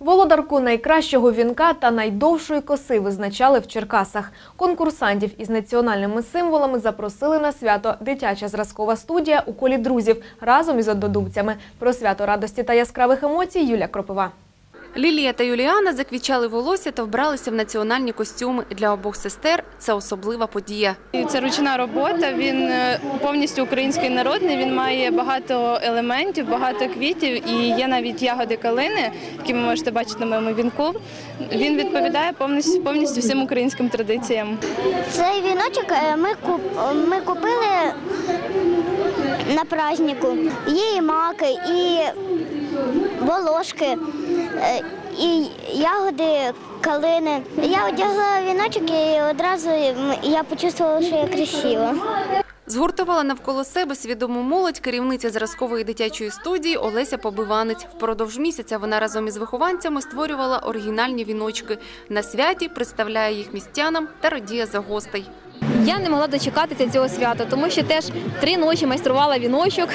Володарку найкращого вінка та найдовшої коси визначали в Черкасах. Конкурсантів із національними символами запросили на свято дитяча зразкова студія у колі друзів разом із однодумцями. Про свято радості та яскравих емоцій Юля Кропива. Лілія та Юліана заквічали волосся та вбралися в національні костюми. Для обох сестер це особлива подія. Це ручна робота. Він е, повністю український народний. Він має багато елементів, багато квітів і є навіть ягоди калини, які ви можете бачити на моєму вінку. Він відповідає повністю повністю всім українським традиціям. Цей віночок е, ми, куп, ми купили на празднику. Є і маки, і волошки, е, і ягоди калини. Я одягла віночок і одразу я почувствувала, що я красива. Згуртувала навколо себе свідому молодь керівниця зразкової дитячої студії Олеся Побиванець. Впродовж місяця вона разом із вихованцями створювала оригінальні віночки. На святі представляє їх містянам та радіє за гостей. Я не могла дочекатися цього свята, тому що теж три ночі майструвала віночок,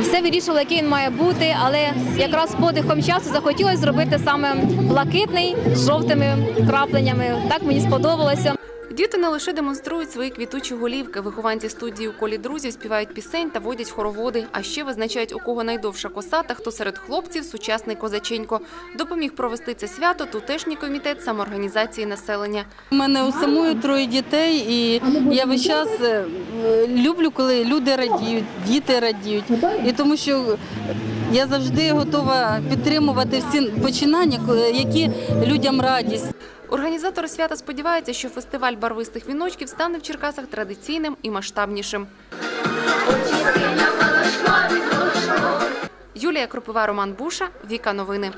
все вирішувала, який він має бути, але якраз з подихом часу захотілося зробити саме блакитний з жовтими крапленнями. Так мені сподобалося. Діти не лише демонструють свої квітучі голівки. Вихованці студії у колі друзів співають пісень та водять хороводи. А ще визначають, у кого найдовша коса та хто серед хлопців сучасний козаченько. Допоміг провести це свято тутешній комітет самоорганізації населення. У мене у самої троє дітей, і я весь час е, люблю, коли люди радіють, діти радіють. І тому що я завжди готова підтримувати всі починання, які людям радість. Організатори свята сподіваються, що фестиваль барвистих віночків стане в Черкасах традиційним і масштабнішим. Юлія Кропива, Роман Буша, Віка Новини.